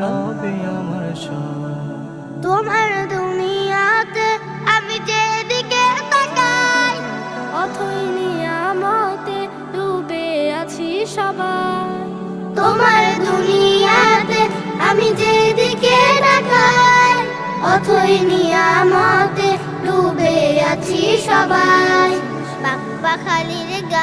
রবে আমার তোমার দুনিয়াতে আমি যেদিকে তাকাই, অথই নিয়ামতে ডুবে আছি সবাই। তোমার দুনিয়াতে আমি যেদিকে তাকাই, অথই নিয়ামতে ডুবে আছি সবাই। পাখা খালির গানে শুনিতে